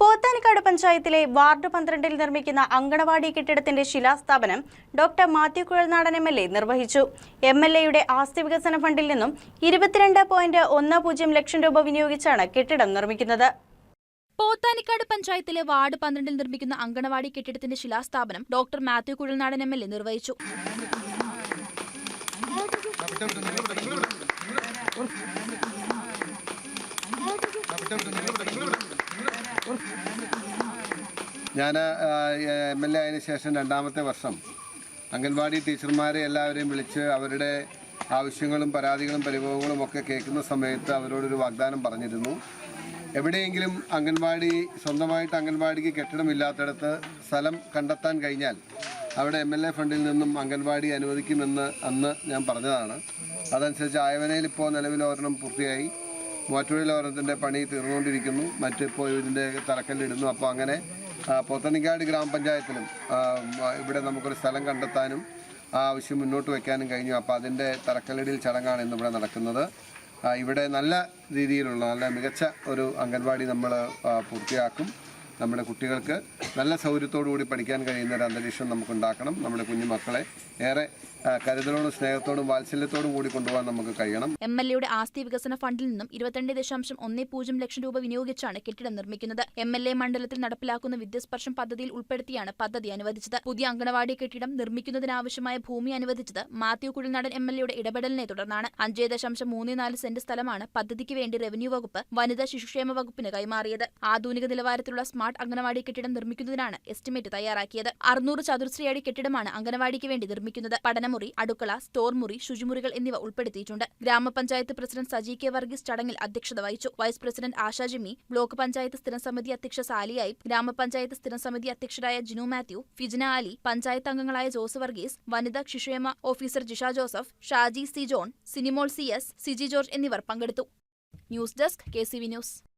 പോത്താനിക്കാട് പഞ്ചായത്തിലെ വാർഡ് പന്ത്രണ്ടിൽ നിർമ്മിക്കുന്ന അങ്കണവാടി കെട്ടിടത്തിന്റെ ശിലാസ്ഥാപനം doctor Mathew Kuzhalnadan M L A നിർവഹിച്ചു. എം എൽ എയുടെ ആസ്തി വികസന ഫണ്ടിൽ നിന്നും ഇരുപത്തിരണ്ട് പോയിന്റ് ഒന്ന് പൂജ്യം ലക്ഷം രൂപ വിനിയോഗിച്ചാണ് കെട്ടിടം നിർമ്മിക്കുന്നത്. പോത്താനിക്കാട് പഞ്ചായത്തിലെ വാർഡ് പന്ത്രണ്ടിൽ നിർമ്മിക്കുന്ന അങ്കണവാടി കെട്ടിടത്തിന്റെ ശിലാസ്ഥാപനം doctor Mathew Kuzhalnadan M L A നിർവഹിച്ചു. ഞാൻ എം എൽ എ ആയതിനു ശേഷം രണ്ടാമത്തെ വർഷം അംഗൻവാടി ടീച്ചർമാരെ എല്ലാവരെയും വിളിച്ച് അവരുടെ ആവശ്യങ്ങളും പരാതികളും പരിഭവങ്ങളും ഒക്കെ കേൾക്കുന്ന സമയത്ത് അവരോടൊരു വാഗ്ദാനം പറഞ്ഞിരുന്നു. എവിടെയെങ്കിലും അംഗൻവാടി സ്വന്തമായിട്ട് അംഗൻവാടിക്ക് കെട്ടിടമില്ലാത്തിടത്ത് സ്ഥലം കണ്ടെത്താൻ കഴിഞ്ഞാൽ അവിടെ എം എൽ എ ഫണ്ടിൽ നിന്നും അംഗൻവാടി അനുവദിക്കുമെന്ന് അന്ന് ഞാൻ പറഞ്ഞതാണ്. അതനുസരിച്ച് ആയവനയിൽ ഇപ്പോൾ നിലവിൽ ഒരെണ്ണം പൂർത്തിയായി. മൂവാറ്റുപുഴയിൽ ഒരെണ്ണത്തിന്റെ പണി തീർന്നുകൊണ്ടിരിക്കുന്നു. മറ്റിപ്പോൾ ഇതിന്റെ തറക്കല്ലിടുന്നു. അപ്പോൾ അങ്ങനെ പോത്തനിക്കാട് ഗ്രാമപഞ്ചായത്തിലും ഇവിടെ നമുക്കൊരു സ്ഥലം കണ്ടെത്താനും ആ ആവശ്യം മുന്നോട്ട് വയ്ക്കാനും കഴിഞ്ഞു. അപ്പോൾ അതിന്റെ തറക്കല്ലിടൽ ചടങ്ങാണ് ഇന്നിവിടെ നടക്കുന്നത്. ഇവിടെ നല്ല രീതിയിലുള്ള നല്ല മികച്ച ഒരു അംഗൻവാടി നമ്മൾ പൂർത്തിയാക്കും. നമ്മുടെ കുട്ടികൾക്ക് നല്ല കൂടി പഠിക്കാൻ കഴിയുന്ന ഒരു അന്തരീക്ഷം നമുക്ക് ഉണ്ടാക്കണം നമ്മുടെ കുഞ്ഞു മക്കളെ ഏറെ കരുതലോടും സ്നേഹത്തോടും വാത്സല്യത്തോടും കൂടി കൊണ്ടുപോകാൻ നമുക്ക് കഴിയണം. എം എൽ എയുടെ ആസ്തി വികസന ഫണ്ടിൽ നിന്നും ഇരുപത്തിരണ്ട് ദശാംശം ഒന്ന് പൂജ്യം ലക്ഷം രൂപ വിനിയോഗിച്ചാണ് കെട്ടിടം നിർമ്മിക്കുന്നത്. എം എൽ എ മണ്ഡലത്തിൽ നടപ്പിലാക്കുന്ന വിദ്യാസ്പർശം പദ്ധതിയിൽ ഉൾപ്പെടുത്തിയാണ് പദ്ധതി അനുവദിച്ചത്. പുതിയ അങ്കണവാടി കെട്ടിടം നിർമ്മിക്കുന്നതിനാവശ്യമായ ഭൂമി അനുവദിച്ചത് മാത്യു കുഴിനാടൻ എം എൽ എയുടെ ഇടപെടലിനെ തുടർന്നാണ്. അഞ്ച് ദശാംശം മൂന്ന് നാല് സെന്റ് സ്ഥലമാണ് പദ്ധതിക്ക് വേണ്ടി റവന്യൂ വകുപ്പ് വനിതാ ശിശുക്ഷേമ വകുപ്പിന് കൈമാറിയത്. ആധുനിക നിലവാരത്തിലുള്ള സ്മാർട്ട് അങ്കണവാടി കെട്ടിടം നിർമ്മിക്കുന്നതിനാണ് എസ്റ്റിമേറ്റ് തയ്യാറാക്കിയത്. അറുന്നൂറ് ചതുരശ്രയടി കെട്ടിടമാണ് അംഗനവാടിക്ക് വേണ്ടി നിർമ്മിക്കുന്നത്. പഠനമുറി അടുക്കള സ്റ്റോർ മുറി ശുചിമുറികൾ എന്നിവ ഉൾപ്പെടുത്തിയിട്ടുണ്ട്. ഗ്രാമപഞ്ചായത്ത് പ്രസിഡന്റ് സജി കെ വർഗീസ് ചടങ്ങിൽ അധ്യക്ഷത വഹിച്ചു. Vice president Asha Jimmy block panchayat സ്ഥിരം സമിതി അധ്യക്ഷ സാലിയായി ഗ്രാമപഞ്ചായത്ത് സ്ഥിരം സമിതി അധ്യക്ഷരായ ജിനു മാത്യു ഫിജിന അലി പഞ്ചായത്ത് അംഗങ്ങളായ ജോസ് വർഗീസ് വനിതാ ശിശുക്ഷേമ officer Jisha Joseph Shaji C John Sinimol C S Siji George എന്നിവർ പങ്കെടുത്തു. News desk K news.